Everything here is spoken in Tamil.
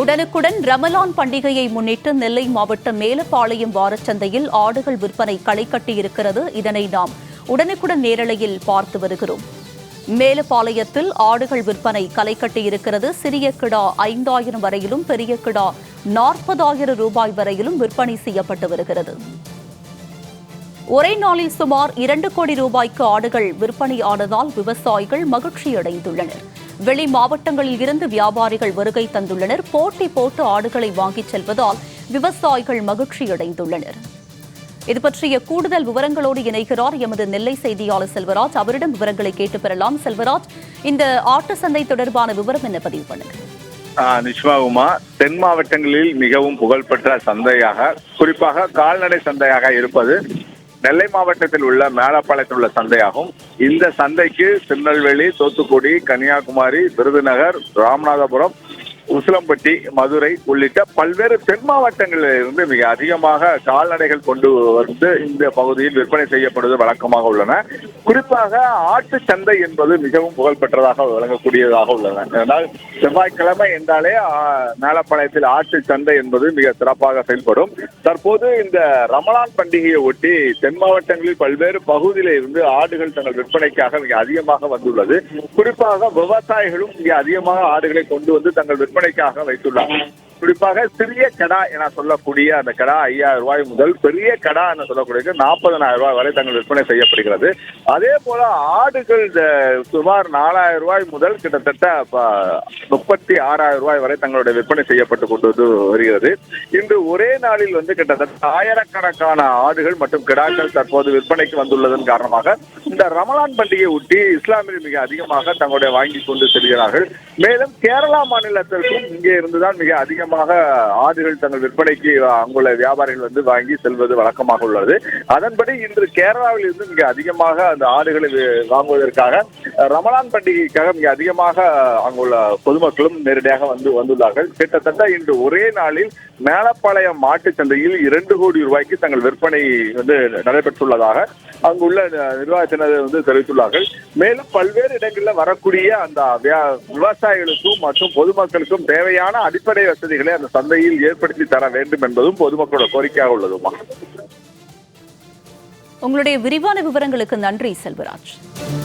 உடனுக்குடன் ரமலான் பண்டிகையை முன்னிட்டு நெல்லை மாவட்டம் மேலப்பாளையம் வாரச்சந்தையில் ஆடுகள் விற்பனை களை கட்டியிருக்கிறது. இதனை நாம் உடனுக்குடன் நேரலையில் பார்த்து வருகிறோம். மேலப்பாளையத்தில் ஆடுகள் விற்பனை களை கட்டியிருக்கிறது. சிறிய கிடா ஐந்தாயிரம் வரையிலும் பெரிய கிடா நாற்பதாயிரம் ரூபாய் வரையிலும் விற்பனை செய்யப்பட்டு வருகிறது. ஒரே நாளில் சுமார் இரண்டு கோடி ரூபாய்க்கு ஆடுகள் விற்பனை ஆனதால் விவசாயிகள் மகிழ்ச்சியடைந்துள்ளனர். வெளி மாவட்டங்களில் இருந்து வியாபாரிகள் வருகை தந்துள்ளனர். போட்டி போட்டு ஆடுகளை வாங்கிச் செல்வதால் விவசாயிகள் மகிழ்ச்சியடைந்துள்ளனர். இது பற்றிய கூடுதல் விவரங்களோடு இணைகிறார் எமது நெல்லை செய்தியாளர் செல்வராஜ். அவரிடம் விவரங்களை கேட்டு பெறலாம். செல்வராஜ் இந்த ஆட்டு சந்தை தொடர்பான விவரம் என்ன பதிவு பண்ணுங்க? ஆஹ் தென் மாவட்டங்களில் மிகவும் புகழ்பெற்ற சந்தையாக குறிப்பாக கால்நடை சந்தையாக இருப்பது நெல்லை மாவட்டத்தில் உள்ள மேலப்பாளையத்தில் உள்ள சந்தையாகும். இந்த சந்தைக்கு திருநெல்வேலி தூத்துக்குடி கன்னியாகுமரி விருதுநகர் ராமநாதபுரம் உசிலம்பட்டி மதுரை உள்ளிட்ட பல்வேறு தென் மாவட்டங்களில் இருந்து மிக அதிகமாக கால்நடைகள் கொண்டு வந்து இந்த பகுதியில் விற்பனை செய்யப்படுவது வழக்கமாக உள்ளன. குறிப்பாக ஆட்டு சந்தை என்பது மிகவும் புகழ்பெற்றதாக விளங்கக்கூடியதாக உள்ளன. செவ்வாய்க்கிழமை என்றாலே மேலப்பாளையத்தில் ஆட்டு சந்தை என்பது மிக சிறப்பாக செயல்படும். தற்போது இந்த ரமலான் பண்டிகையை ஒட்டி தென் மாவட்டங்களில் பல்வேறு பகுதியில் இருந்து ஆடுகள் தங்கள் விற்பனைக்காக மிக அதிகமாக வந்துள்ளது. குறிப்பாக விவசாயிகளும் மிக அதிகமாக ஆடுகளை கொண்டு வந்து தங்கள் விற்பனை விற்பனைக்காக வைத்துள்ளார். குறிப்பாக சிறிய கடா என சொல்லக்கூடிய அந்த கடா ஐயாயிரம் ரூபாய் முதல் பெரிய கடா என சொல்லக்கூடிய நாற்பதனாயிரம் ரூபாய் வரை தங்கள் விற்பனை செய்யப்படுகிறது. அதே போல ஆடுகள் சுமார் நாலாயிரம் ரூபாய் முதல் கிட்டத்தட்ட முப்பத்தி ஆறாயிரம் ரூபாய் வரை தங்களுடைய விற்பனை செய்யப்பட்டு கொண்டு வருகிறது. இன்று ஒரே நாளில் வந்து கிட்டத்தட்ட ஆயிரக்கணக்கான ஆடுகள் மற்றும் கிடாக்கள் தற்போது விற்பனைக்கு வந்துள்ளதன் காரணமாக இந்த ரமலான் பண்டிகையை ஒட்டி இஸ்லாமியர் மிக அதிகமாக தங்களுடைய வாங்கி கொண்டு செல்கிறார்கள். மேலும் கேரளா மாநிலத்திற்கும் இங்கே இருந்துதான் மிக அதிகமாக ஆடுகள் தங்கள் விற்பனைக்கு அங்குள்ள வியாபாரிகள் வந்து வாங்கி செல்வது வழக்கமாக உள்ளது. அதன்படி இன்று கேரளாவில் இருந்து மிக அதிகமாக அந்த ஆடுகளை வாங்குவதற்காக ரமலான் பண்டிகைக்காக மிக அதிகமாக அங்குள்ள பொதுமக்களும் நேரடியாக வந்து வந்துள்ளார்கள். கிட்டத்தட்ட இன்று ஒரே நாளில் மேலப்பாளையம் மாட்டு சந்தையில் இரண்டு கோடி ரூபாய்க்கு தங்கள் விற்பனை வந்து நடைபெற்றுள்ளதாக அங்குள்ள நிர்வாகத்தினர் வந்து தெரிவித்துள்ளார்கள். மேலும் பல்வேறு இடங்களில் வரக்கூடிய அந்த வியா- விவசாயிகளுக்கும் மற்றும் பொதுமக்களுக்கும் தேவையான அடிப்படை வசதிகளை அந்த சந்தையில் ஏற்படுத்தி தர வேண்டும் என்பதும் பொதுமக்களோட கோரிக்கையாக உள்ளதுமா உங்களுடைய விரிவான விவரங்களுக்கு நன்றி செல்வராஜ்.